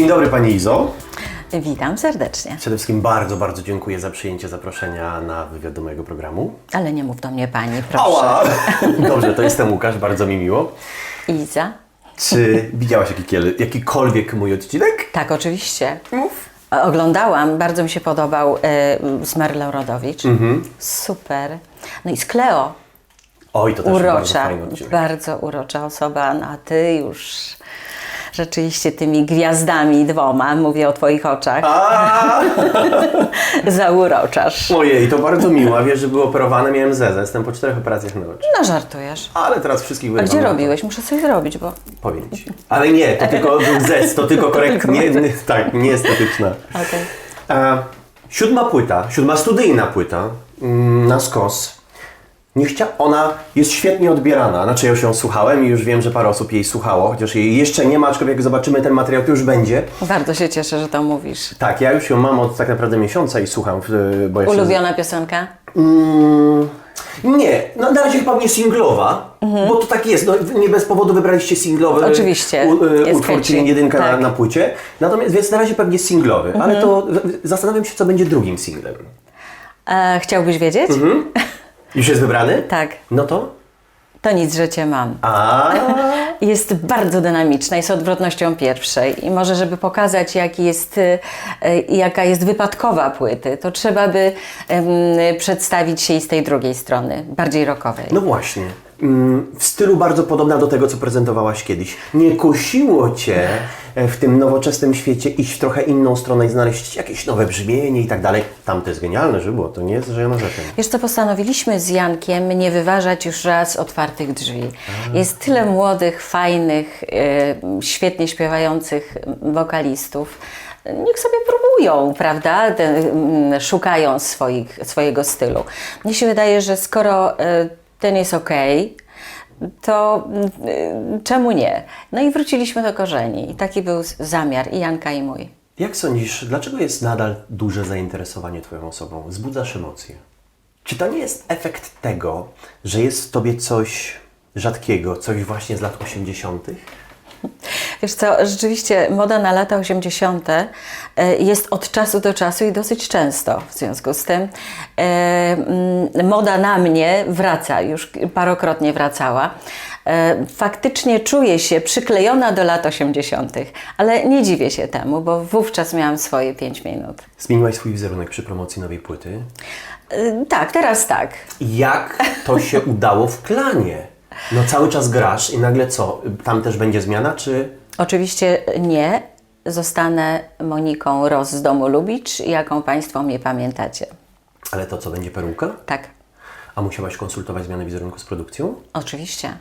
Dzień dobry Pani Izo. Witam serdecznie. Przede wszystkim bardzo, bardzo dziękuję za przyjęcie zaproszenia na wywiad do mojego programu. Ale nie mów do mnie pani, proszę. Ała! Dobrze, to jestem Łukasz, bardzo mi miło. Iza? Czy widziałaś jakikolwiek mój odcinek? Tak, oczywiście. Oglądałam, bardzo mi się podobał e, z Marlą Rodowicz. Mhm. Super. No i z Kleo. Oj, to też bardzo Urocza, fajny odcinek. bardzo urocza osoba, no a ty już rzeczywiście tymi gwiazdami dwoma, mówię o twoich oczach, zauroczasz. Ojej, to bardzo miło. A wiesz, że był operowany, miałem zezę. Jestem po czterech operacjach na oczy. No żartujesz. Ale teraz wszystkich A wyrywam. gdzie na to. robiłeś? Muszę coś zrobić, bo... Powiem Ci. Ale nie, to tylko był zez, to tylko korektnie. Nie, tak, nieestetyczna. Okej. E, siódma płyta, siódma studyjna płyta mm, na skos. Nie chcia... Ona jest świetnie odbierana. Znaczy ja już ją słuchałem i już wiem, że parę osób jej słuchało, chociaż jej jeszcze nie ma, aczkolwiek jak zobaczymy ten materiał, to już będzie. Bardzo się cieszę, że to mówisz. Tak, ja już ją mam od tak naprawdę miesiąca i słucham, w- bo jeszcze... Ulubiona piosenka? Mm, nie, no, na razie chyba nie singlowa, bo to tak jest, no, nie bez powodu wybraliście singlowy Oczywiście, u, e, utwór, czyli jedynka na, Tak. Mhm. na płycie. Natomiast, więc na razie pewnie singlowy, ale to zastanawiam się, co będzie drugim singlem. E, chciałbyś wiedzieć? Już jest wybrany? Tak. No to? To nic, że cię mam. A, Jest bardzo dynamiczna, jest odwrotnością pierwszej i może, żeby pokazać, jaki jest, y, y, jaka jest wypadkowa płyty, to trzeba by em, przedstawić się i z tej drugiej strony, bardziej rockowej. no właśnie. Mm, W stylu bardzo podobna do tego, co prezentowałaś kiedyś. Nie kusiło Cię e, w tym nowoczesnym świecie iść w trochę inną stronę i znaleźć jakieś nowe brzmienie i tak dalej. Tam to jest genialne żydło, to nie jest żadna rzecz. Wiesz co, postanowiliśmy z Jankiem nie wyważać już raz otwartych drzwi. Jest tyle młodych, fajnych, y, świetnie śpiewających wokalistów. Niech sobie próbują, prawda? Mm, szukają swoich, swojego stylu. Mnie się wydaje, że skoro y, ten jest ok, to y, czemu nie? No i wróciliśmy do korzeni. I taki był zamiar i Janka, i mój. Jak sądzisz, dlaczego jest nadal duże zainteresowanie Twoją osobą? Wzbudzasz emocje. Czy to nie jest efekt tego, że jest w Tobie coś rzadkiego, coś właśnie z lat 80.? Wiesz co, rzeczywiście moda na lata 80. e, jest od czasu do czasu i dosyć często. W związku z tym e, mm, moda na mnie wraca, już parokrotnie wracała. E, Faktycznie czuję się przyklejona do lat 80., ale nie dziwię się temu, bo wówczas miałam swoje 5 minut. Zmieniłaś swój wizerunek przy promocji nowej płyty. E, Tak, teraz tak. Jak to się udało w klanie? No cały czas grasz i nagle co? Tam też będzie zmiana, czy... Oczywiście nie. Zostanę Moniką Ros z domu Lubicz, jaką Państwo mnie pamiętacie. Ale to co, będzie peruka? Tak, A musiałaś konsultować zmianę wizerunku z produkcją? oczywiście.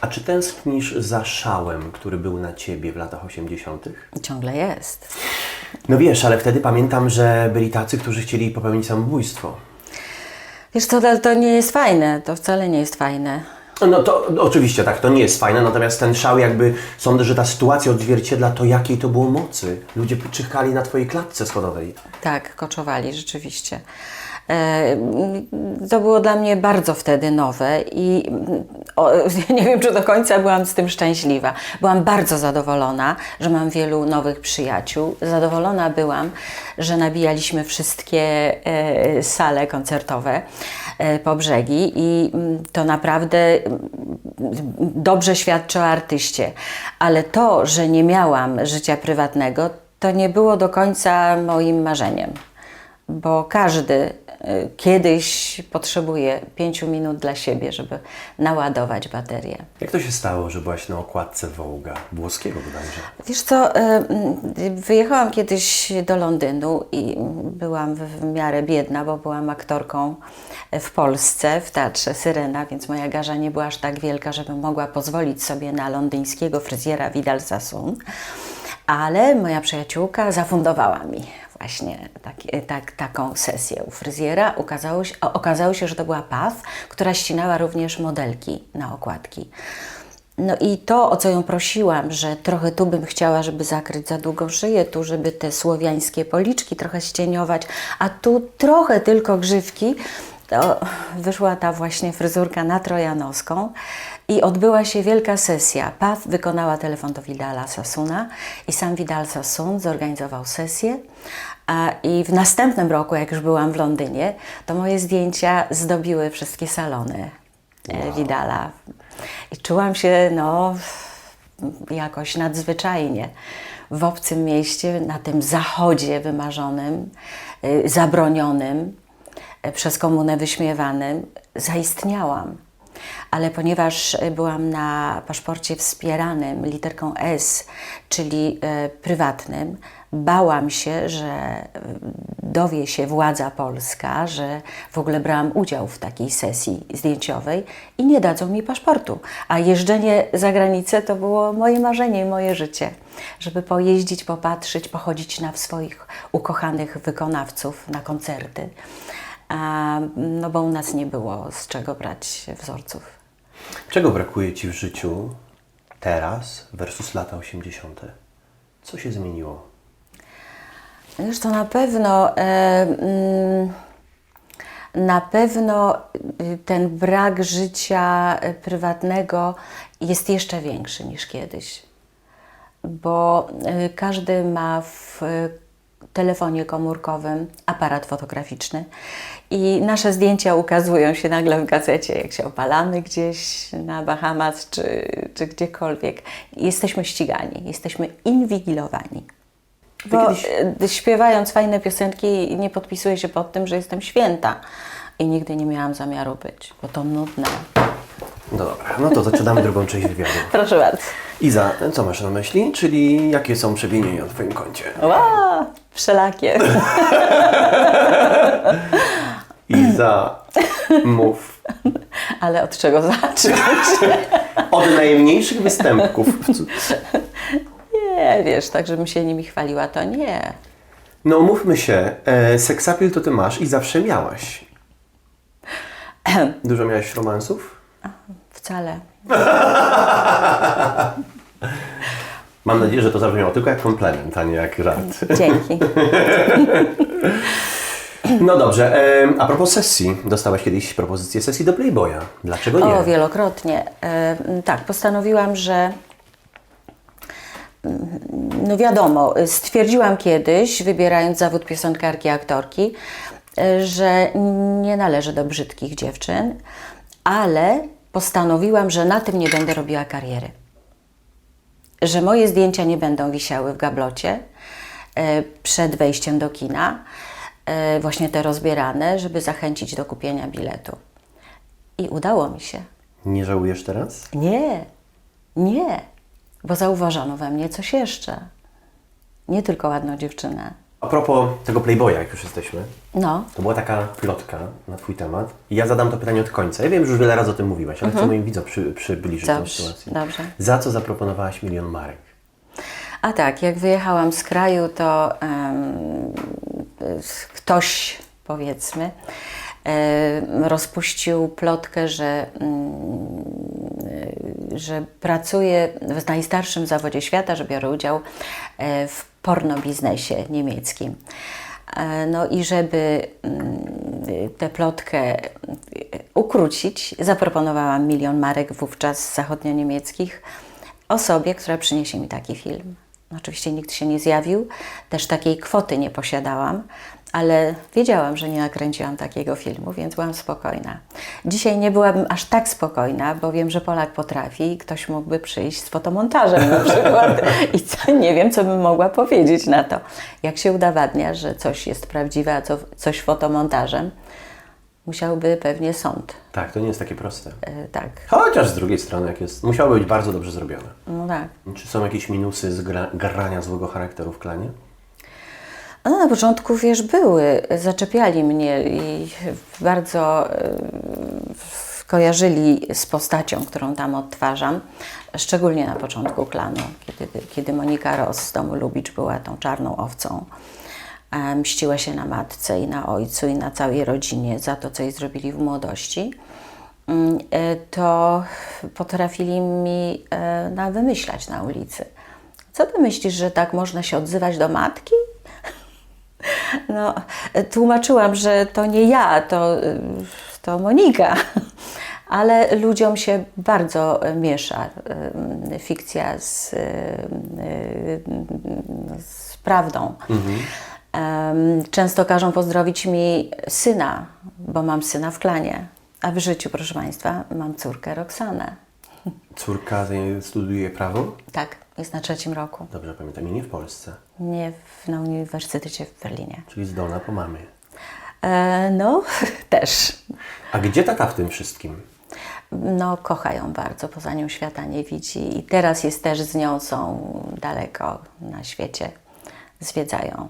A czy tęsknisz za szałem, który był na Ciebie w latach 80.? Ciągle jest. No wiesz, ale wtedy pamiętam, że byli tacy, którzy chcieli popełnić samobójstwo. Wiesz co, to nie jest fajne, to wcale nie jest fajne. No to oczywiście tak, to nie jest fajne, natomiast ten szał jakby, sądzę, że ta sytuacja odzwierciedla to, jakiej to było mocy. Ludzie czyhali na Twojej klatce schodowej. Tak, koczowali rzeczywiście. E, To było dla mnie bardzo wtedy nowe i o, nie wiem, czy do końca byłam z tym szczęśliwa. Byłam bardzo zadowolona, że mam wielu nowych przyjaciół. Zadowolona byłam, że nabijaliśmy wszystkie e, sale koncertowe e, po brzegi i mm, to naprawdę mm, dobrze świadczy o artyście. Ale to, że nie miałam życia prywatnego, to nie było do końca moim marzeniem bo każdy kiedyś potrzebuje pięciu minut dla siebie, żeby naładować baterię. Jak to się stało, że byłaś na okładce Wołga, włoskiego bodajże? Wiesz co, y, y, wyjechałam kiedyś do Londynu i byłam w, w miarę biedna, bo byłam aktorką w Polsce, w teatrze Syrena, więc moja garza nie była aż tak wielka, żebym mogła pozwolić sobie na londyńskiego fryzjera Vidal Sassoon. Ale moja przyjaciółka zafundowała mi właśnie taki, tak, taką sesję u fryzjera. Okazało się, okazało się, że to była PAF, która ścinała również modelki na okładki. No i to, o co ją prosiłam, że trochę tu bym chciała, żeby zakryć za długą szyję, tu, żeby te słowiańskie policzki trochę ścieniować, a tu trochę tylko grzywki, to wyszła ta właśnie fryzurka na trojanowską i odbyła się wielka sesja. PAW wykonała telefon do Vidala Sasuna i sam Vidal Sassoon zorganizował sesję. I w następnym roku, jak już byłam w Londynie, to moje zdjęcia zdobiły wszystkie salony wow. Vidala. I czułam się no, jakoś nadzwyczajnie w obcym mieście, na tym zachodzie wymarzonym, y, zabronionym, y, przez komunę wyśmiewanym, zaistniałam. Ale ponieważ y, byłam na paszporcie wspieranym literką S, czyli y, prywatnym, bałam się, że dowie się władza polska, że w ogóle brałam udział w takiej sesji zdjęciowej i nie dadzą mi paszportu. A jeżdżenie za granicę to było moje marzenie, moje życie, żeby pojeździć, popatrzeć, pochodzić na swoich ukochanych wykonawców, na koncerty. No bo u nas nie było z czego brać wzorców. Czego brakuje Ci w życiu teraz versus lata 80.? Co się zmieniło? Wiesz, to na pewno, e, mm, na pewno y, ten brak życia prywatnego jest jeszcze większy niż kiedyś, bo y, każdy ma w telefonie komórkowym aparat fotograficzny i nasze zdjęcia ukazują się nagle w gazecie, jak się opalamy gdzieś na Bahamas czy, czy gdziekolwiek. Jesteśmy ścigani, jesteśmy inwigilowani. Bo kiedyś- e, śpiewając fajne piosenki nie podpisuję się pod tym, że jestem święta. I nigdy nie miałam zamiaru być, bo to nudne. No dobra, no to zaczynamy drugą część wywiadu. Proszę bardzo. Iza, co masz na myśli? Czyli jakie są przewinienia na Twoim koncie? Ła, wszelakie. Iza, mów. Ale od czego zacząć? Od najmniejszych występków. Nie, wiesz, tak żebym się nimi chwaliła, to nie. No mówmy się, e, seksapil to Ty masz i zawsze miałaś. Dużo miałaś romansów? Wcale. Mam nadzieję, że to zabrzmiało tylko jak komplement, a nie jak żart. Dzięki. No dobrze, a propos sesji. Dostałaś kiedyś propozycję sesji do Playboya. Dlaczego nie? O, wielokrotnie. Tak, postanowiłam, że mm, no wiadomo, stwierdziłam kiedyś, wybierając zawód piosenkarki, aktorki, e, że nie należę do brzydkich dziewczyn, ale postanowiłam, że na tym nie będę robiła kariery. Że moje zdjęcia nie będą wisiały w gablocie e, przed wejściem do kina, e, właśnie te rozbierane, żeby zachęcić do kupienia biletu. I udało mi się. Nie żałujesz teraz? Nie, nie, bo zauważono we mnie coś jeszcze. Nie tylko ładną dziewczynę. A propos tego Playboya, jak już jesteśmy. No, To była taka plotka na Twój temat. I ja zadam to pytanie od końca. Ja wiem, że już wiele razy o tym mówiłaś, ale chcę moim widzom przy, przybliżyć tę Dobrze, sytuację. dobrze. Za co zaproponowałaś milion marek? a tak, jak wyjechałam z kraju, to em, ktoś, powiedzmy, em, rozpuścił plotkę, że, mm, że pracuję w najstarszym zawodzie świata, że biorę udział e, w pornobiznesie niemieckim. E, No i żeby mm, tę plotkę y, ukrócić, zaproponowałam milion marek wówczas zachodnio-niemieckich osobie, która przyniesie mi taki film. Oczywiście nikt się nie zjawił, też takiej kwoty nie posiadałam, ale wiedziałam, że nie nakręciłam takiego filmu, więc byłam spokojna. Dzisiaj nie byłabym aż tak spokojna, bo wiem, że Polak potrafi i ktoś mógłby przyjść z fotomontażem na przykład i co, nie wiem, co bym mogła powiedzieć na to. Jak się udowadnia, że coś jest prawdziwe, a co, coś fotomontażem, musiałby pewnie sąd. Tak, to nie jest takie proste. E, tak, Chociaż z drugiej strony, jak jest, musiało być bardzo dobrze zrobione. no tak. Czy są jakieś minusy z gra, grania złego charakteru w klanie? No, na początku, wiesz, były, zaczepiali mnie i bardzo e, kojarzyli z postacią, którą tam odtwarzam, szczególnie na początku klanu, kiedy, kiedy Monika Ross z domu Lubicz była tą czarną owcą. Mściła się na matce i na ojcu i na całej rodzinie za to, co jej zrobili w młodości. Mm, e, To potrafili mi e, na wymyślać na ulicy. Co ty myślisz, że tak można się odzywać do matki? No, tłumaczyłam, że to nie ja, to to Monika. Ale ludziom się bardzo miesza fikcja z, z prawdą. Em, Często każą pozdrowić mi syna, bo mam syna w klanie. A w życiu, proszę Państwa, mam córkę Roxanę. Córka studiuje prawo? Tak, jest na trzecim roku. Dobrze pamiętam, i nie w Polsce, Nie w, na Uniwersytecie w Berlinie. czyli zdolna po mamie. E, no, też. A gdzie tata w tym wszystkim? No, kocha ją bardzo, poza nią świata nie widzi. I teraz jest też z nią, są daleko na świecie, zwiedzają.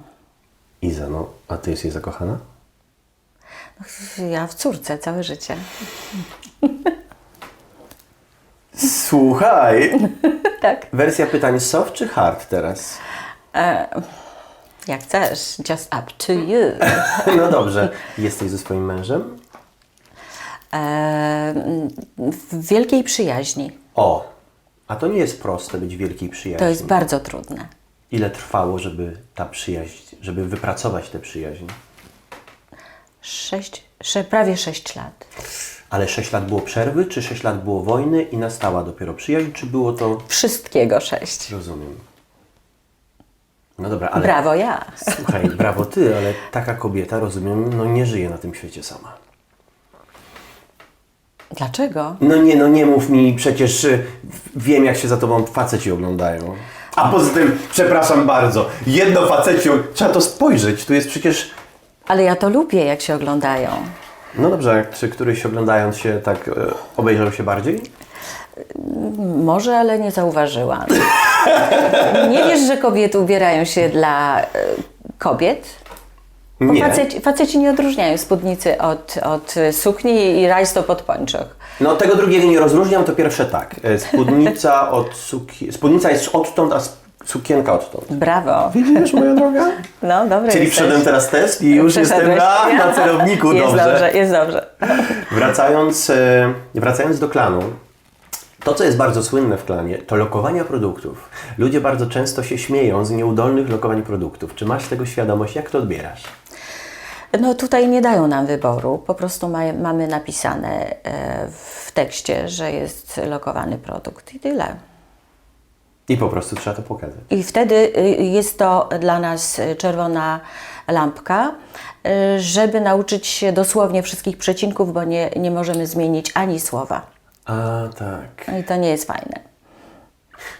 Iza, no, a ty jesteś zakochana? Ja w córce całe życie. Słuchaj! Tak. Wersja pytań soft czy hard teraz? Jak chcesz, just up to you. No dobrze. Jesteś ze swoim mężem? E, w wielkiej przyjaźni. O! A to nie jest proste być w wielkiej przyjaźni. To jest bardzo trudne. Ile trwało, żeby ta przyjaźń, żeby wypracować tę przyjaźń? Sześć, sze, prawie sześć lat. Ale 6 lat było przerwy, czy 6 lat było wojny i nastała dopiero przyjaźń, czy było to... Wszystkiego sześć. Rozumiem. No dobra, ale... Brawo ja. Słuchaj, brawo ty, ale taka kobieta, rozumiem, no nie żyje na tym świecie sama. Dlaczego? No nie, no nie mów mi, przecież y, wiem jak się za tobą faceci oglądają. A poza tym, przepraszam bardzo, jedno faceci, trzeba to spojrzeć, tu jest przecież... Ale ja to lubię, jak się oglądają. No dobrze, czy któryś oglądając się tak e, obejrzał się bardziej? Może, ale nie zauważyłam. nie wiesz, że kobiety ubierają się dla e, kobiet? Bo Nie. faceci, faceci nie odróżniają spódnicy od, od sukni i rajstop od pończoch. No tego drugiego nie rozróżniam, to pierwsze tak. E, Spódnica od suki... Spódnica jest odtąd, a sp- sukienka odtąd. Brawo. Widzisz, moja droga? No, dobry Czyli jesteś. wszedłem teraz test i już jestem na, na celowniku, Jest dobrze. dobrze, jest dobrze. Wracając, e, wracając do klanu, to co jest bardzo słynne w klanie, to lokowania produktów. Ludzie bardzo często się śmieją z nieudolnych lokowań produktów. Czy masz tego świadomość? Jak to odbierasz? No tutaj nie dają nam wyboru, po prostu ma, mamy napisane e, w tekście, że jest lokowany produkt i tyle. I po prostu trzeba to pokazać. I wtedy y, jest to dla nas y, czerwona lampka, y, żeby nauczyć się dosłownie wszystkich przecinków, bo nie, nie możemy zmienić ani słowa. A tak. No I to nie jest fajne.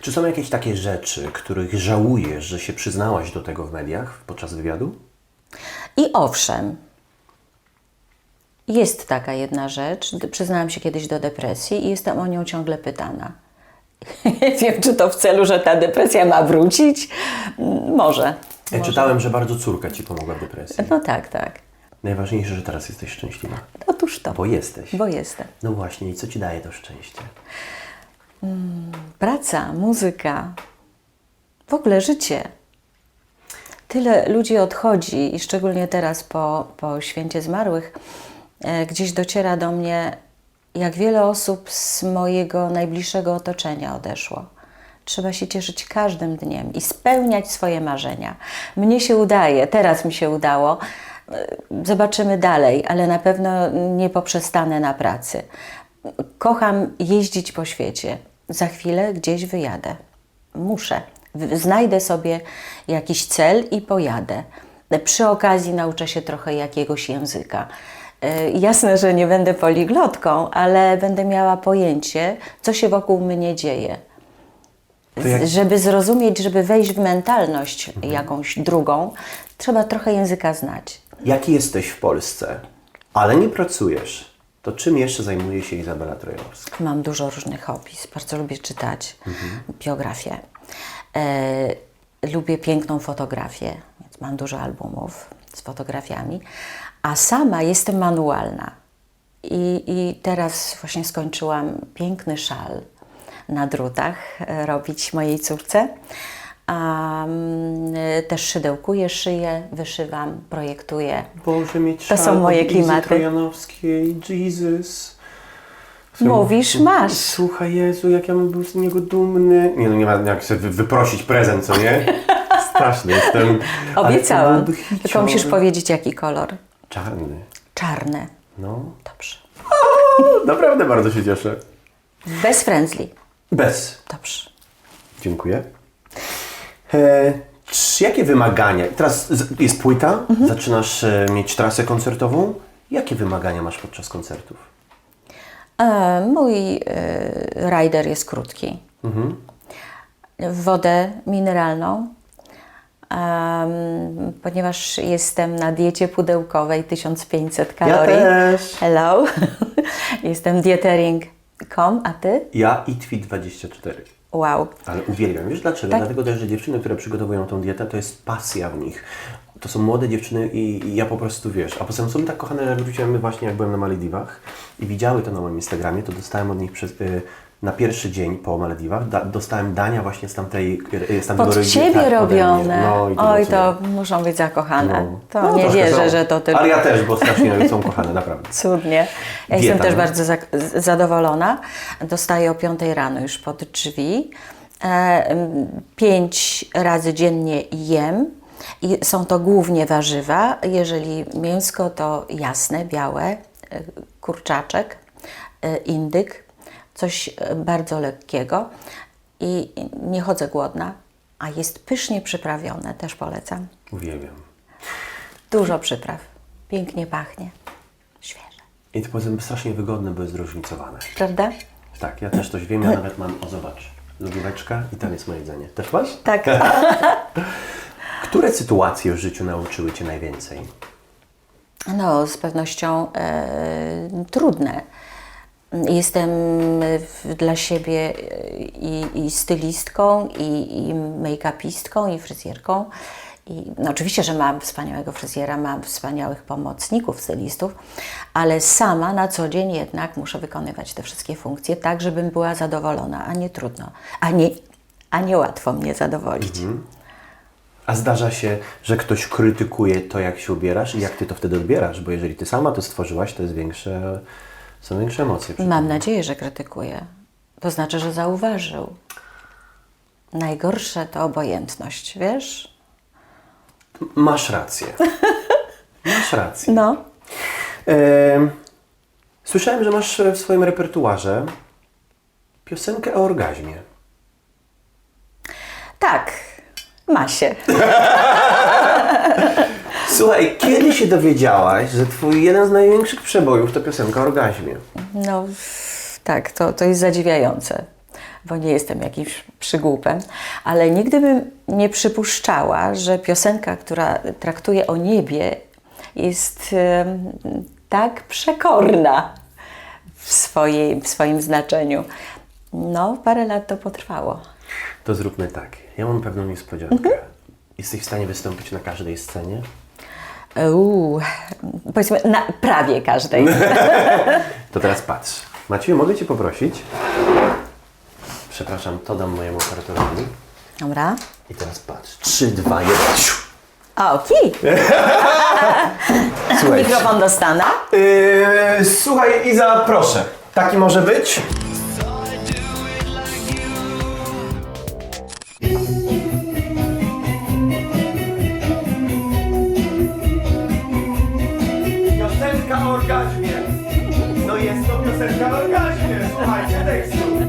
Czy są jakieś takie rzeczy, których żałujesz, że się przyznałaś do tego w mediach podczas wywiadu? I owszem, jest taka jedna rzecz. Przyznałam się kiedyś do depresji i jestem o nią ciągle pytana. Nie wiem, czy to w celu, że ta depresja ma wrócić. Mm, Może. Ja czytałem, że bardzo córka Ci pomogła w depresji. No tak, tak. Najważniejsze, że teraz jesteś szczęśliwa. Otóż to. Bo jesteś. Bo jestem. No właśnie, i co Ci daje to szczęście? Praca, muzyka, w ogóle życie. Tyle ludzi odchodzi i szczególnie teraz po, po święcie zmarłych, e, gdzieś dociera do mnie, jak wiele osób z mojego najbliższego otoczenia odeszło. Trzeba się cieszyć każdym dniem i spełniać swoje marzenia. Mnie się udaje, teraz mi się udało. Zobaczymy dalej, ale na pewno nie poprzestanę na pracy. Kocham jeździć po świecie. Za chwilę gdzieś wyjadę. Muszę. Znajdę sobie jakiś cel i pojadę. Przy okazji nauczę się trochę jakiegoś języka. E, Jasne, że nie będę poliglotką, ale będę miała pojęcie, co się wokół mnie dzieje. Jak- Żeby zrozumieć, żeby wejść w mentalność jakąś drugą, trzeba trochę języka znać. Jaki jesteś w Polsce, ale nie pracujesz, to czym jeszcze zajmuje się Izabela Trojorska? Mam dużo różnych hobbies. Bardzo lubię czytać biografię. E, lubię piękną fotografię, więc mam dużo albumów z fotografiami. A sama jestem manualna. I, I teraz właśnie skończyłam piękny szal na drutach e, robić mojej córce. E, też szydełkuję, szyję, wyszywam, projektuję. Boże, mieć To są moje klimaty. Trojanowskiej, Jesus. Mówisz, masz. Słuchaj, Jezu, jak ja bym był z niego dumny. Nie no, nie ma jak sobie wy- wyprosić prezent, co nie? Straszny jestem. Obiecałam. Tylko musisz powiedzieć, jaki kolor. Czarny. Czarne. No, Dobrze. naprawdę bardzo się cieszę. Bez friendly. Bez. Dobrze. Dziękuję. E, czy, jakie wymagania? Teraz jest płyta, zaczynasz e, mieć trasę koncertową. Jakie wymagania masz podczas koncertów? E, mój e, rider jest krótki. Wodę mineralną, em, ponieważ jestem na diecie pudełkowej 1500 kalorii. też. Hello. jestem dietering.com, a ty? Ja i Tweet24. Wow. Ale uwielbiam. Wiesz dlaczego? Tak. Dlatego też, że dziewczyny, które przygotowują tą dietę, to jest pasja w nich. To są młode dziewczyny i, i ja po prostu, wiesz, a poza tym są tak kochane, że wróciłem właśnie jak byłem na Malediwach i widziały to na moim Instagramie, to dostałem od nich przez, y, na pierwszy dzień po Malediwach, da, dostałem dania właśnie z tamtej, y, z tamtego Pod regionu. ciebie Tak, robione. No, i to Oj, to muszą być zakochane. No. To No, nie wierzę, są. że to tylko. Ale ja też, bo strasznie są kochane, naprawdę. Cudnie. Ja Dieta, jestem też bardzo za, zadowolona. Dostaję o 5 rano już pod drzwi. E, pięć razy dziennie jem. I są to głównie warzywa. Jeżeli mięsko, to jasne, białe, e, kurczaczek, e, indyk, coś e, bardzo lekkiego. I nie chodzę głodna, a jest pysznie przyprawione, też polecam. Uwielbiam. Dużo przypraw. Pięknie pachnie. Świeże. I to tym strasznie wygodne, bo jest zróżnicowane. Prawda? Tak, ja też coś wiem, ja nawet mam, o zobacz, lodóweczka i tam jest moje jedzenie. Też masz? Tak. Które sytuacje w życiu nauczyły Cię najwięcej? No, z pewnością e, trudne. Jestem w, dla siebie e, i, i stylistką, i, i make-upistką, i fryzjerką. I, no, oczywiście, że mam wspaniałego fryzjera, mam wspaniałych pomocników, stylistów, ale sama na co dzień jednak muszę wykonywać te wszystkie funkcje tak, żebym była zadowolona, a nie trudno, a nie, a nie łatwo mnie zadowolić. A zdarza się, że ktoś krytykuje to, jak się ubierasz i jak Ty to wtedy odbierasz? Bo jeżeli Ty sama to stworzyłaś, to jest większe, są większe emocje. przy Mam nadzieję, że krytykuje. To znaczy, że zauważył. Najgorsze to obojętność, wiesz? tym. Masz rację. Masz rację. No. Em, słyszałem, że masz w swoim repertuarze piosenkę o orgazmie. Tak, ma się. Słuchaj, kiedy się dowiedziałaś, że Twój jeden z największych przebojów to piosenka o orgazmie? No tak, to, to jest zadziwiające, bo nie jestem jakimś przygłupem, ale nigdy bym nie przypuszczała, że piosenka, która traktuje o niebie, jest em, tak przekorna w, swojej, w swoim znaczeniu. No, parę lat to potrwało. To zróbmy tak. Ja mam pewną niespodziankę. Jesteś w stanie wystąpić na każdej scenie? Uuu, powiedzmy na prawie każdej. To teraz patrz. Maciej, mogę Cię poprosić? Przepraszam, to dam mojemu operatorowi. Dobra. I teraz patrz. 3, 2, 1. A, okej. Słuchaj. Mikrofon dostanę. Yy, słuchaj, Iza, proszę. Taki może być? Jest to piosenka o. Słuchajcie tekstu.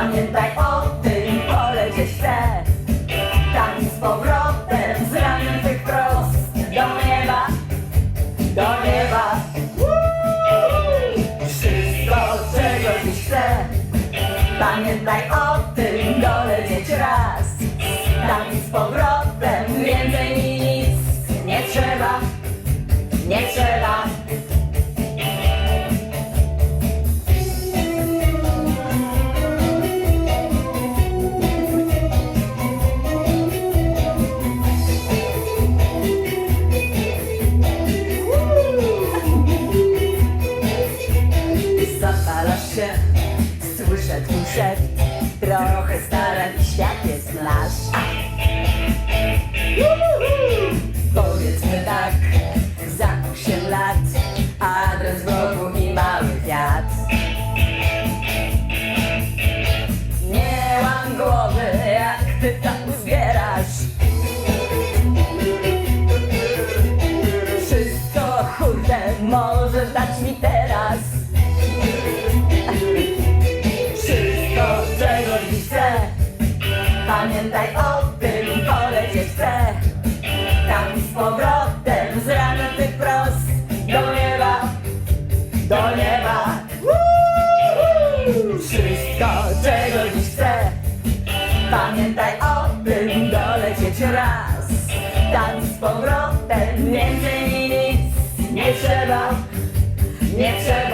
Pamiętaj o tym, polecieć chcę Tam z powrotem, z ramion tych prost. Do nieba, do nieba. Wszystko, czego dziś chcę. Pamiętaj o tym, dolecieć raz. Tam z powrotem, więcej mi nic nie trzeba Nie trzeba Tam z powrotem, więcej mi nic Nie trzeba, nie trzeba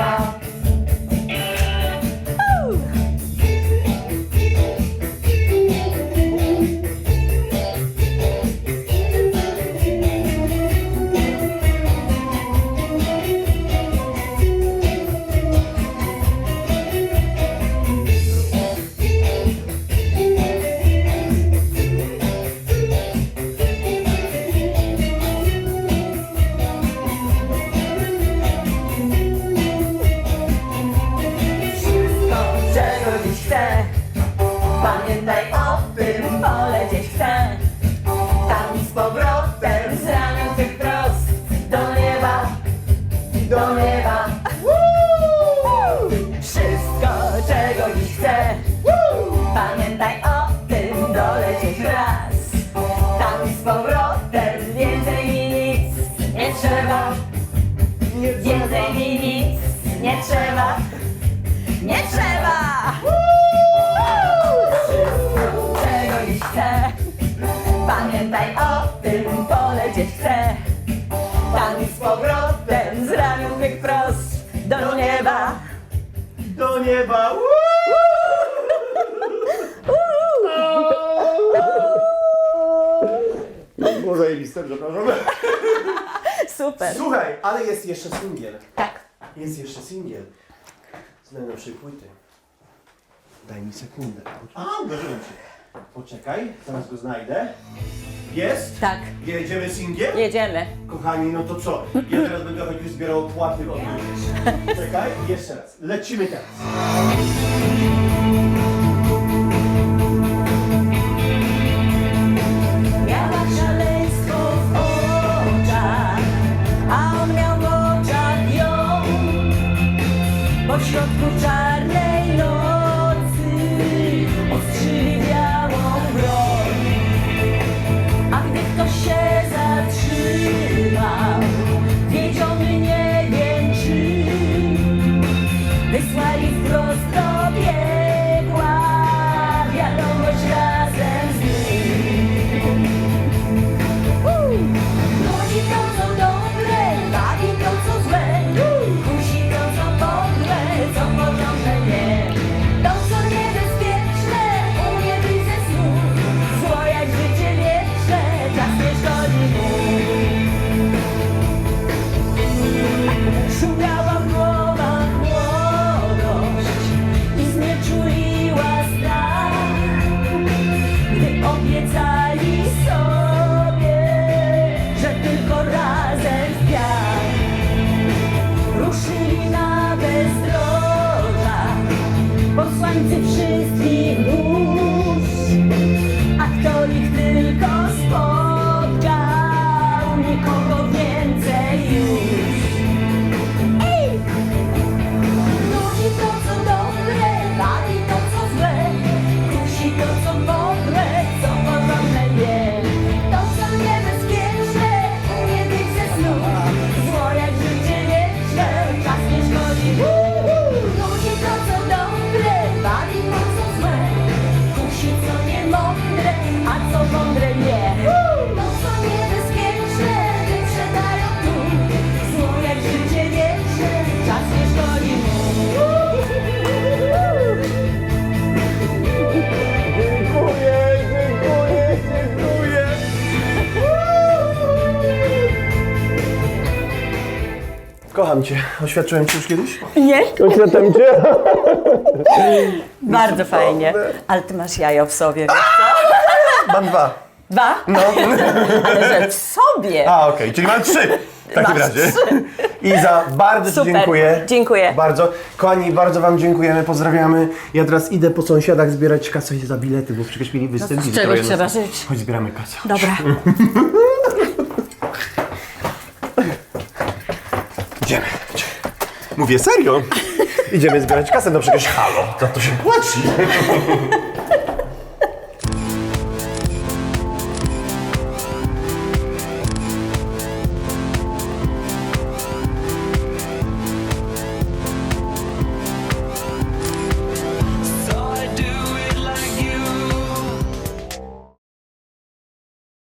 Pamiętaj o tym, polecieć chcę Tam i z powrotem, z ramion mych prost Do nieba Do nieba! Było zajebiste, przepraszam. Super. Słuchaj, ale jest jeszcze singiel. Tak. Jest jeszcze singiel. Z najnowszej płyty. Daj mi sekundę. A, uderzyłem się. Poczekaj, zaraz go znajdę. Jest? Tak. Jedziemy singiel? Jedziemy. Kochani, no to co? Ja teraz będę chodził zbierał opłaty od. Czekaj, jeszcze raz. Lecimy teraz. Cię. Oświadczyłem cię już kiedyś? Nie? Oświadczam cię. Bardzo fajnie. Ale ty masz jajo w sobie. Mam dwa. Dwa? No. Ale że w sobie. A, okej, czyli mam trzy. W takim Masz razie. Iza, bardzo Ci Super. dziękuję. Dziękuję. Bardzo. Kochani, bardzo Wam dziękujemy, pozdrawiamy. Ja teraz idę po sąsiadach zbierać kasę za bilety, bo przecież mieli no występ. z czegoś trzeba żyć. Chodź, zbieramy kasę. Dobra. Idziemy. Mówię serio. Idziemy zbierać kasę, no przecież halo, za to się płaci.